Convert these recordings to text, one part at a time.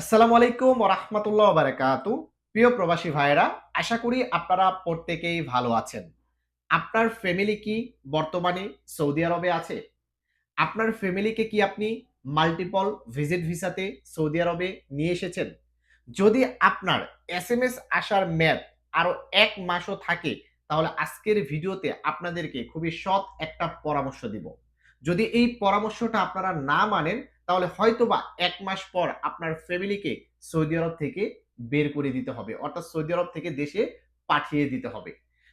আসসালামু আলাইকুম রহমতুল্লাহ বারাকাতু প্রিয় প্রবাসী ভাইয়েরা, আশা করি আপনারা প্রত্যেকেই ভালো আছেন। আপনার ফ্যামিলি কি বর্তমানে সৌদি আরবে আছে? আপনার ফ্যামিলিকে কি আপনি মাল্টিপল ভিজিট ভিসাতে সৌদি আরবে নিয়ে এসেছেন? যদি আপনার এস এম এস আসার মেয়াদ আরও এক মাসও থাকে, তাহলে আজকের ভিডিওতে আপনাদেরকে খুবই সৎ একটা পরামর্শ দিব। যদি এই পরামর্শটা আপনারা না মানেন, তাহলে হয়তোবা এক মাস পর আপনার ফ্যামিলিকে সৌদি আরব থেকে বের করে দিতে হবে। অর্থাৎ সৌদি আরব থেকে দেশে পাঠিয়ে দিতে হবে।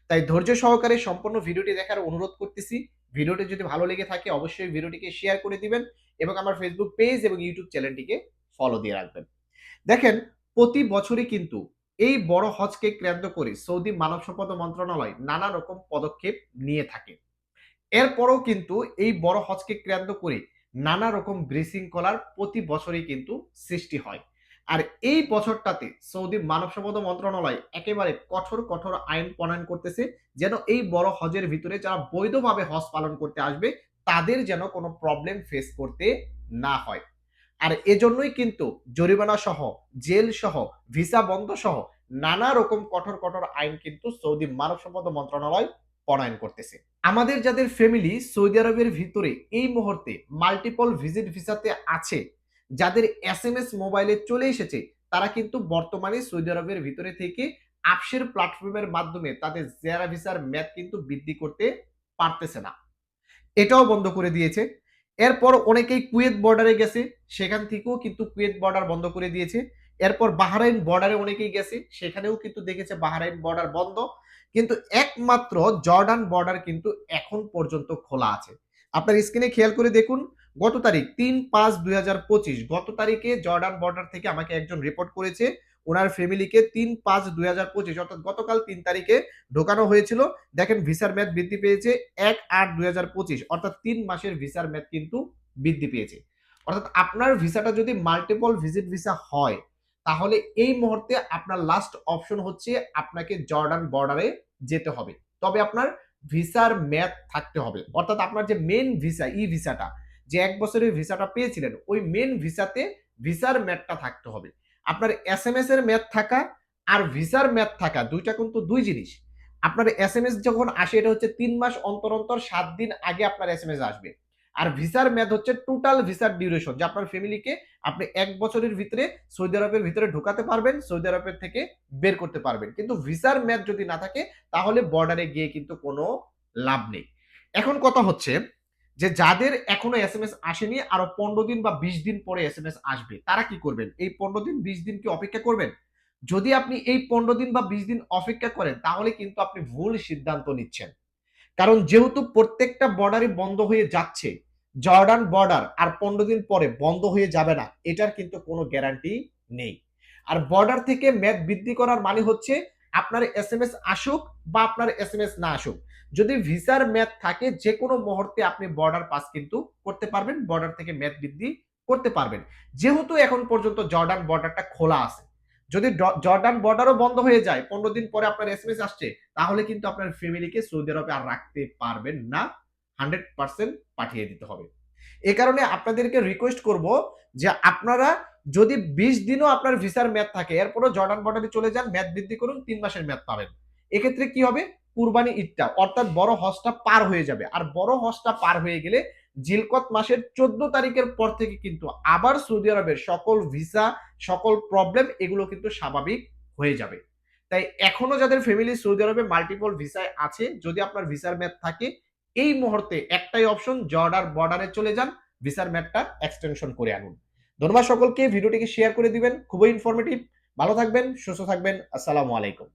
তাই ধৈর্য সহকারে সম্পূর্ণ ভিডিওটি দেখার অনুরোধ করতেছি। ভিডিওটি যদি ভালো লেগে থাকে, অবশ্যই ভিডিওটিকে শেয়ার করে দিবেন এবং আমার ফেসবুক পেজ এবং ইউটিউব চ্যানেলটিকে ফলো দিয়ে রাখবেন। দেখেন, প্রতি বছরই কিন্তু এই বড় হজকে কেন্দ্র করে সৌদি মানব সম্পদ মন্ত্রণালয় নানা রকম পদক্ষেপ নিয়ে থাকে। এরপরও কিন্তু এই বড় হজকে কেন্দ্র করে নানা রকম বিশৃঙ্খলার প্রতি বছরই কিন্তু সৃষ্টি হয়। আর এই বছরটাতে সৌদি মানব সম্পদ মন্ত্রণালয় একেবারে কঠোর কঠোর আইন প্রণয়ন করতেছে যেন এই বড় হজের ভিতরে যারা বৈধভাবে হজ পালন করতে আসবে তাদের যেন কোনো প্রবলেম ফেস করতে না হয়। আর এজন্যই কিন্তু জরিমানা সহ, জেল সহ, ভিসা বন্ধ সহ নানা রকম কঠোর কঠোর আইন কিন্তু সৌদি মানব সম্পদ মন্ত্রণালয় প্রণয়ন করতেছে। আমাদের যাদের ফ্যামিলি সৌদি আরবের ভিতরে এই মুহূর্তে মাল্টিপল ভিজিট ভিসাতে আছে, যাদের এস এম এস মোবাইলে চলে এসেছে, তারা কিন্তু বর্তমানে সৌদি আরবের ভিতরে থেকে আপসের প্ল্যাটফর্মের মাধ্যমে তাদের জেরা ভিসার ম্যাথ কিন্তু বৃদ্ধি করতে পারতেছে না। এটাও বন্ধ করে দিয়েছে। এরপর অনেকেই কুয়েত বর্ডারে গেছে, সেখান থেকেও কিন্তু কুয়েত বর্ডার বন্ধ করে দিয়েছে। এরপর বাহারাইন বর্ডারে অনেকেই গেছে, সেখানেও কিন্তু দেখেছে বাহারাইন বর্ডার বন্ধ। কিন্তু একমাত্র জর্ডান বর্ডার কিন্তু এখন পর্যন্ত খোলা আছে। আপনার স্ক্রিনে খেয়াল করে দেখুন, গত তারিখ তিন পাঁচ দুই গত তারিখে জর্ডান বর্ডার থেকে আমাকে একজন রিপোর্ট করেছে, ওনার ফ্যামিলিকে তিন পাঁচ দুই হাজার পঁচিশ, অর্থাৎ গতকাল তিন তারিখে ঢোকানো হয়েছিল। দেখেন ভিসার মেয়াদ বৃদ্ধি পেয়েছে এক আট দুই হাজার পঁচিশ, অর্থাৎ তিন মাসের ভিসার মেয়াদ কিন্তু বৃদ্ধি পেয়েছে। অর্থাৎ আপনার ভিসাটা যদি মাল্টিপল ভিজিট ভিসা হয় তাহলে এই মুহূর্তে আপনার লাস্ট অপশন হচ্ছে আপনাকে জর্ডান বর্ডারে যেতে হবে। তবে আপনার ভিসার ম্যাথ থাকতে হবে। অর্থাৎ আপনার যে মেন ভিসা ই ভিসাটা, যে এক বছরের ভিসাটা পেয়েছিলেন, ওই মেন ভিসাতে ভিসার মেয়াদটা থাকতে হবে। আপনার এস এম এস এর মেয়াদ থাকা আর ভিসার ম্যাথ থাকা দুইটা কিন্তু দুই জিনিস। আপনার এস এম এস যখন আসে, এটা হচ্ছে তিন মাস অন্তর অন্তর সাত দিন আগে আপনার এস এম এস আসবে। আর ভিসার মেয়াদ হচ্ছে টোটাল ভিসার ডিউরেশন যে আপনার ফ্যামিলিকে আপনি এক বছরের ভিতরে সৌদি আরবের ভিতরে ঢোকাতে পারবেন, সৌদি আরবের থেকে বের করতে পারবেন। কিন্তু ভিসার মেয়াদ যদি না থাকে, তাহলে বর্ডারে গিয়ে কিন্তু কোনো লাভ নেই। এখন কথা হচ্ছে যে যাদের এখনও এস এম এস আসেনি, আরও পনেরো দিন বা বিশ দিন পরে এস এম এস আসবে, তারা কি করবেন? এই পনেরো দিন, বিশ দিন কি অপেক্ষা করবেন? যদি আপনি এই পনেরো দিন বা বিশ দিন অপেক্ষা করেন, তাহলে কিন্তু আপনি ভুল সিদ্ধান্ত নিচ্ছেন। কারণ যেহেতু প্রত্যেকটা বর্ডারই বন্ধ হয়ে যাচ্ছে, জর্ডান বর্ডার আর পনেরো দিন পরে বন্ধ হয়ে যাবে না, এটার কিন্তু কোনো গ্যারান্টি নেই। আর বর্ডার থেকে ম্যাথ বৃদ্ধি করার মানে হচ্ছে আপনার এস এম এস আসুক বা আপনার এস এম এস না আসুক। যদি ভিসার ম্যাথ থাকে যে কোনো মুহূর্তে আপনি বর্ডার পাস কিন্তু করতে পারবেন বর্ডার থেকে ম্যাথ বৃদ্ধি করতে পারবেন। যেহেতু এখন পর্যন্ত জর্ডান বর্ডারটা খোলা আছে যদি জর্ডান বর্ডারও বন্ধ হয়ে যায়, পনেরো দিন পরে আপনার এস এম এস আসছে, তাহলে কিন্তু আপনার ফ্যামিলিকে সৌদি আরবে আর রাখতে পারবেন না। হান্ড্রেড পার্সেন্ট পাঠিয়ে দিতে হবে। এ কারণে আপনাদেরকে রিকোয়েস্ট করব যে আপনারা যদি বিশ দিনও আপনার ভিসার মেয়াদ থাকে, এরপরও জর্ডান বর্ডারে চলে যান মেয়াদ বৃদ্ধি করুন, তিন মাসের মেয়াদ পাবেন। এক্ষেত্রে কি হবে? কুরবানি ঈদটা, অর্থাৎ বড় হজটা পার হয়ে যাবে। আর বড় হজটা পার হয়ে গেলে জিলকত মাসের চোদ্দ তারিখের পর থেকে কিন্তু আবার সৌদি আরবের সকল ভিসা, সকল প্রবলেম এগুলো কিন্তু স্বাভাবিক হয়ে যাবে। তাই এখনও যাদের ফ্যামিলি সৌদি আরবে মাল্টিপল ভিসায় আছে, যদি আপনার ভিসার মেয়াদ থাকে, এই মুহূর্তে একটাই অপশন জর্ডার বর্ডারে চলে যান ভিসার ম্যাপটা এক্সটেনশন করে আনুন। ধন্যবাদ সকলকে, ভিডিওটিকে শেয়ার করে দিবেন, খুবই ইনফরমেটিভ ভালো থাকবেন, সুস্থ থাকবেন, আসসালামু আলাইকুম।